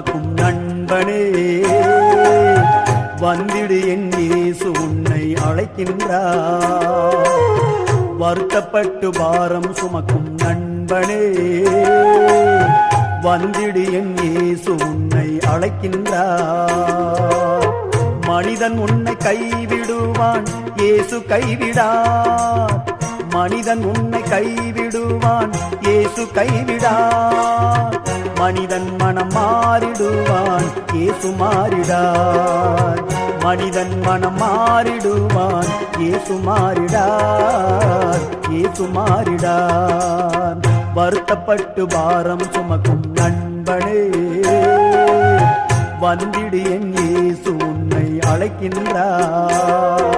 சுமக்கும் நண்பனே. வந்திடு என் இயேசு உன்னை அழைக்கின்றார். வருத்தப்பட்டு பாரம் சுமக்கும் நண்பனே. வந்திடு என் இயேசு உன்னை அழைக்கின்றார். மனிதன் உன்னை கைவிடுவான் இயேசு கைவிடார். மனிதன் உன்னை கைவிடுவான் இயேசு கைவிடார். மனிதன் மனம் மாறிடுவான் இயேசு மாறிடார். மனிதன் மனம் மாறிடுவான் இயேசு மாறிடார். இயேசு மாறிடார். வருத்தப்பட்டு பாரம் சுமக்கும் நண்பனே வந்திடு என் இயேசு உன்னை அழைக்கின்றார்.